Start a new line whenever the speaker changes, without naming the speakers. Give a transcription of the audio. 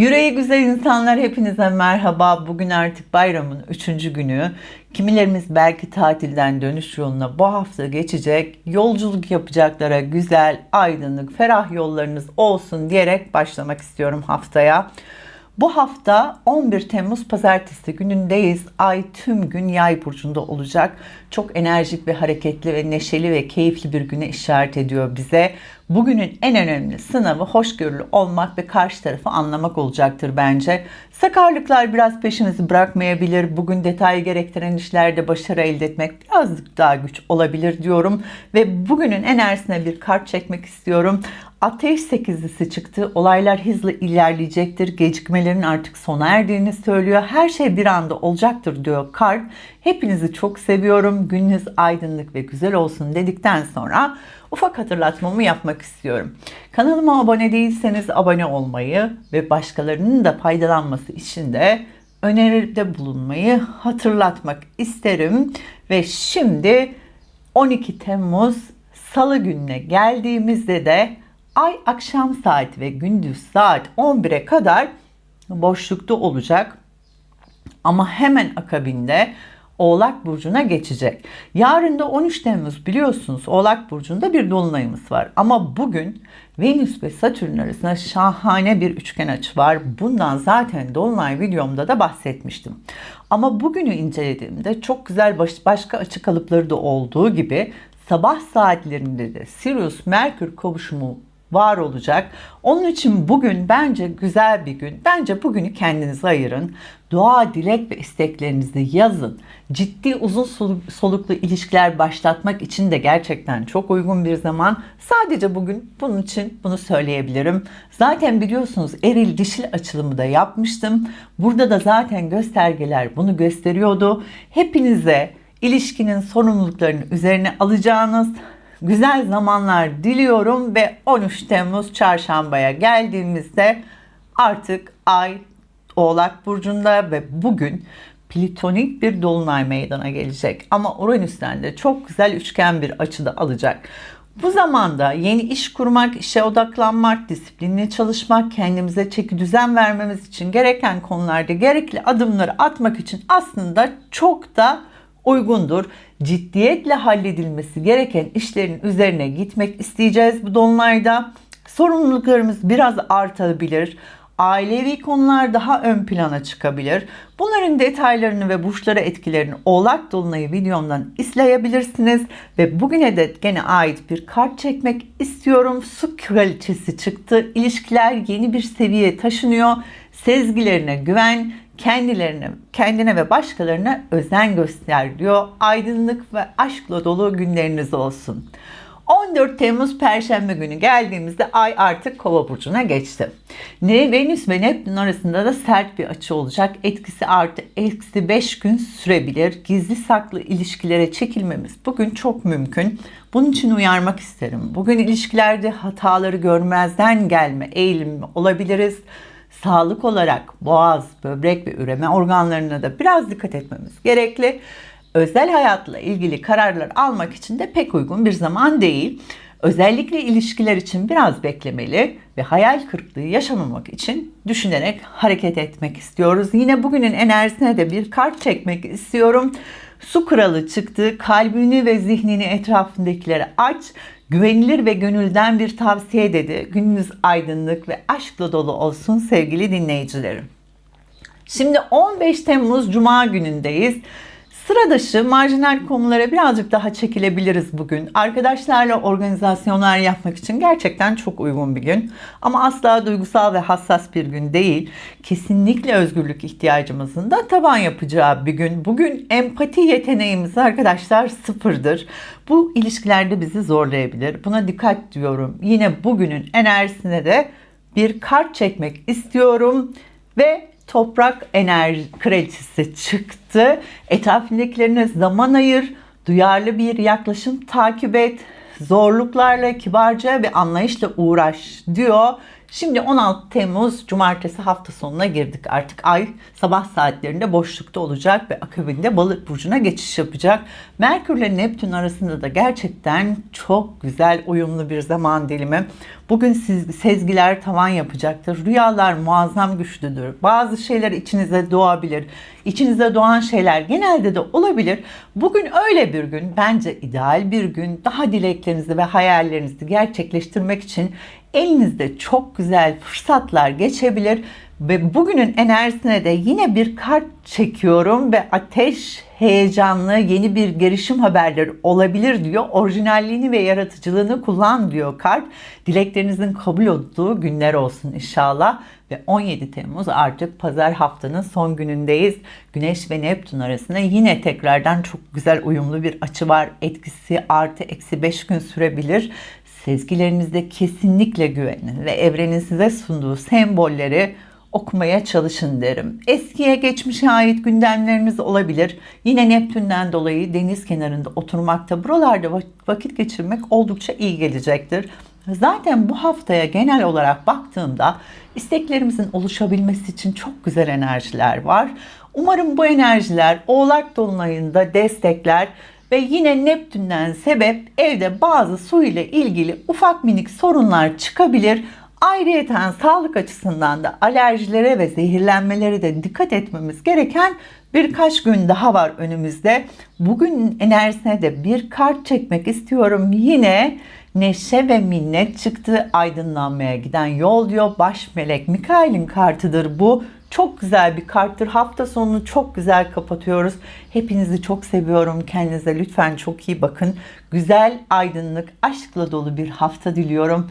Yüreği güzel insanlar hepinize merhaba. Bugün artık bayramın üçüncü günü. Kimilerimiz belki tatilden dönüş yoluna bu hafta geçecek. Yolculuk yapacaklara güzel, aydınlık, ferah yollarınız olsun diyerek başlamak istiyorum haftaya. Bu hafta 11 Temmuz Pazartesi günündeyiz. Ay tüm gün yay burcunda olacak. Çok enerjik ve hareketli ve neşeli ve keyifli bir güne işaret ediyor bize. Bugünün en önemli sınavı hoşgörülü olmak ve karşı tarafı anlamak olacaktır bence. Sakarlıklar biraz peşinizi bırakmayabilir. Bugün detay gerektiren işlerde başarı elde etmek birazcık daha güç olabilir diyorum. Ve bugünün enerjisine bir kart çekmek istiyorum. Ateş sekizlisi çıktı. Olaylar hızlı ilerleyecektir. Gecikmelerin artık sona erdiğini söylüyor. Her şey bir anda olacaktır diyor kart. Hepinizi çok seviyorum. Gününüz aydınlık ve güzel olsun dedikten sonra ufak hatırlatmamı yapmak istiyorum. Kanalıma abone değilseniz abone olmayı ve başkalarının da faydalanması için de öneride bulunmayı hatırlatmak isterim. Ve şimdi 12 Temmuz Salı gününe geldiğimizde de ay akşam saati ve gündüz saat 11'e kadar boşlukta olacak. Ama hemen akabinde Oğlak Burcu'na geçecek. Yarın da 13 Temmuz biliyorsunuz Oğlak Burcu'nda bir dolunayımız var. Ama bugün Venüs ve Satürn arasında şahane bir üçgen açı var. Bundan zaten dolunay videomda da bahsetmiştim. Ama bugünü incelediğimde çok güzel baş, başka açı kalıpları da olduğu gibi sabah saatlerinde de Sirius Merkür kavuşumu var olacak. Onun için bugün bence güzel bir gün. Bence bugünü kendinize ayırın. Dua, dilek ve isteklerinizi yazın. Ciddi uzun soluklu ilişkiler başlatmak için de gerçekten çok uygun bir zaman. Sadece bugün bunun için bunu söyleyebilirim. Zaten biliyorsunuz eril dişil açılımı da yapmıştım. Burada da zaten göstergeler bunu gösteriyordu. Hepinize ilişkinin sorumluluklarını üzerine alacağınız güzel zamanlar diliyorum ve 13 Temmuz çarşambaya geldiğimizde artık ay Oğlak burcunda ve bugün plitonik bir dolunay meydana gelecek. Ama Uranüs'ten de çok güzel üçgen bir açıda alacak. Bu zamanda yeni iş kurmak, işe odaklanmak, disiplinli çalışmak, kendimize çeki düzen vermemiz için gereken konularda gerekli adımları atmak için aslında çok da uygundur. Ciddiyetle halledilmesi gereken işlerin üzerine gitmek isteyeceğiz bu dolunayda. Sorumluluklarımız biraz artabilir. Ailevi konular daha ön plana çıkabilir. Bunların detaylarını ve burçlara etkilerini Oğlak Dolunay'ı videomdan izleyebilirsiniz. Ve bugüne de gene ait bir kart çekmek istiyorum. Su kraliçesi çıktı. İlişkiler yeni bir seviyeye taşınıyor. Sezgilerine güven, kendilerine, kendine ve başkalarına özen göster diyor. Aydınlık ve aşkla dolu günleriniz olsun. 14 Temmuz Perşembe günü geldiğimizde Ay artık Kova burcuna geçti. Ne Venüs ve Neptün arasında da sert bir açı olacak. Etkisi artı eksi 5 gün sürebilir. Gizli saklı ilişkilere çekilmemiz bugün çok mümkün. Bunun için uyarmak isterim. Bugün ilişkilerde hataları görmezden gelme eğilimi olabiliriz sağlık olarak boğaz, böbrek ve üreme organlarına da biraz dikkat etmemiz gerekli. Özel hayatla ilgili kararlar almak için de pek uygun bir zaman değil. Özellikle ilişkiler için biraz beklemeli ve hayal kırıklığı yaşamamak için düşünerek hareket etmek istiyoruz. Yine bugünün enerjisine de bir kart çekmek istiyorum. Su kralı çıktı. Kalbini ve zihnini etrafındakilere aç. Güvenilir ve gönülden bir tavsiye dedi. Gününüz aydınlık ve aşkla dolu olsun sevgili dinleyicilerim. Şimdi 15 Temmuz Cuma günündeyiz. Sıra dışı marjinal konulara birazcık daha çekilebiliriz bugün. Arkadaşlarla organizasyonlar yapmak için gerçekten çok uygun bir gün. Ama asla duygusal ve hassas bir gün değil. Kesinlikle özgürlük ihtiyacımızın da taban yapacağı bir gün. Bugün empati yeteneğimiz arkadaşlar sıfırdır. Bu ilişkilerde bizi zorlayabilir. Buna dikkat diyorum. Yine bugünün enerjisine de bir kart çekmek istiyorum ve toprak enerji kraliçesi çıktı. Etrafındakilerine zaman ayır, duyarlı bir yaklaşım takip et, zorluklarla kibarca ve anlayışla uğraş diyor. Şimdi 16 Temmuz Cumartesi hafta sonuna girdik. Artık ay sabah saatlerinde boşlukta olacak ve akabinde balık burcuna geçiş yapacak. Merkür ile Neptün arasında da gerçekten çok güzel uyumlu bir zaman dilimi. Bugün siz, sezgiler tavan yapacaktır. Rüyalar muazzam güçlüdür. Bazı şeyler içinize doğabilir. İçinize doğan şeyler genelde de olabilir. Bugün öyle bir gün, bence ideal bir gün. Daha dileklerinizi ve hayallerinizi gerçekleştirmek için elinizde çok güzel fırsatlar geçebilir ve bugünün enerjisine de yine bir kart çekiyorum ve ateş heyecanlı yeni bir gelişim haberleri olabilir diyor. Orijinalliğini ve yaratıcılığını kullan diyor kart. Dileklerinizin kabul olduğu günler olsun inşallah. Ve 17 Temmuz artık pazar haftanın son günündeyiz. Güneş ve Neptün arasında yine tekrardan çok güzel uyumlu bir açı var. Etkisi artı eksi 5 gün sürebilir. Sezgilerinizde kesinlikle güvenin ve evrenin size sunduğu sembolleri okumaya çalışın derim. Eskiye geçmişe ait gündemleriniz olabilir. Yine Neptün'den dolayı deniz kenarında oturmakta, buralarda vakit geçirmek oldukça iyi gelecektir. Zaten bu haftaya genel olarak baktığımda isteklerimizin oluşabilmesi için çok güzel enerjiler var. Umarım bu enerjiler Oğlak Dolunay'ında destekler ve yine Neptün'den sebep evde bazı su ile ilgili ufak minik sorunlar çıkabilir. Ayrıyeten sağlık açısından da alerjilere ve zehirlenmelere de dikkat etmemiz gereken birkaç gün daha var önümüzde. Bugün enerjisine de bir kart çekmek istiyorum. Yine neşe ve minnet çıktı. Aydınlanmaya giden yol diyor. Baş melek Mikail'in kartıdır bu. Çok güzel bir karttır. Hafta sonunu çok güzel kapatıyoruz. Hepinizi çok seviyorum. Kendinize lütfen çok iyi bakın. Güzel, aydınlık, aşkla dolu bir hafta diliyorum.